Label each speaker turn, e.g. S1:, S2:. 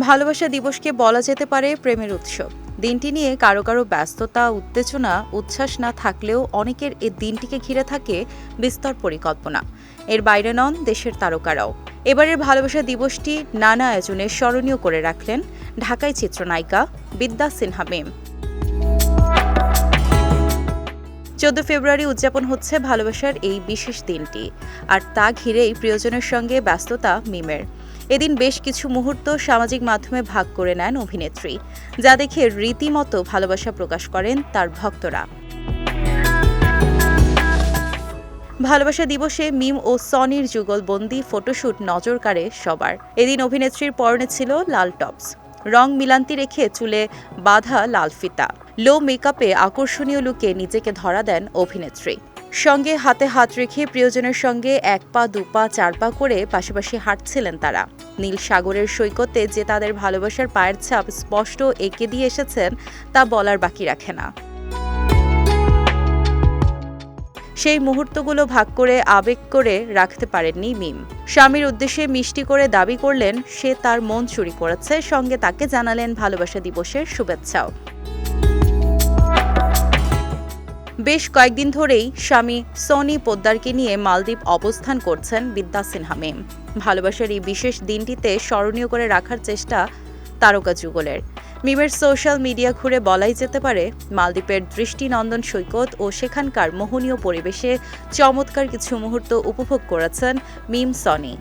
S1: ভালোবাসা দিবসকে বলা যেতে পারে প্রেমের উৎসব। দিনটি নিয়ে কারও কারও ব্যস্ততা, উত্তেজনা, উচ্ছ্বাস না থাকলেও অনেকের এই দিনটিকে ঘিরে থাকে বিস্তর পরিকল্পনা। এর বাইরে নন দেশের তারকারাও। এবারের ভালোবাসা দিবসটি নানা আয়োজনে স্মরণীয় করে রাখলেন ঢাকায় চিত্রনায়িকা বিদ্যা সিনহা মেম। চোদ্দ ফেব্রুয়ারি উদযাপন হচ্ছে ভালোবাসার এই বিশেষ দিনটি। আর তা ঘিরেই প্রিয়জনের সঙ্গে ব্যস্ততা, মিমের। এদিন বেশ কিছু মুহূর্ত সামাজিক মাধ্যমে ভাগ করে নেন অভিনেত্রী, যা দেখে রীতিমতো ভালোবাসা প্রকাশ করেন তার ভক্তরা। ভালোবাসা দিবসে মিম ও সনির যুগলবন্দি ফটোশ্যুট নজর কাড়ে সবার। এদিন অভিনেত্রীর পরনে ছিল লাল টপস। রং মিলান্তি রেখে চুলে বাঁধা লাল ফিতা। লো মেকআপে আকর্ষণীয় লুকে নিজেকে ধরা দেন অভিনেত্রী। সঙ্গে হাতে হাত রেখে প্রিয়জনের সঙ্গে এক পা, দু পা, চার পা করে পাশাপাশি হাঁটছিলেন তারা। নীল সাগরের সৈকতে যে তাদের ভালোবাসার পায়ের ছাপ স্পষ্ট এঁকে দিয়ে এসেছেন, তা বলার বাকি রাখে না। সেই মুহূর্তগুলো ভাগ করে, আবেগ করে রাখতে পারেননি মিম। স্বামীর উদ্দেশ্যে মিষ্টি করে দাবি করলেন, সে তার মন চুরি করেছে, সঙ্গে তাকে জানালেন ভালোবাসা দিবসের শুভেচ্ছাও। বেশ কয়েকদিন ধরেই স্বামী সনি পোদ্দারকে নিয়ে মালদ্বীপ অবস্থান করছেন বিদ্যা সিনহা মেম। ভালোবাসার এই বিশেষ দিনটিতে স্মরণীয় করে রাখার চেষ্টা তারকা যুগলের। মিমের সোশ্যাল মিডিয়া ঘুরে বলাই যেতে পারে, মালদ্বীপের দৃষ্টিনন্দন সৈকত ও সেখানকার মোহনীয় পরিবেশে চমৎকার কিছু মুহূর্ত উপভোগ করেছেন মিম সনি।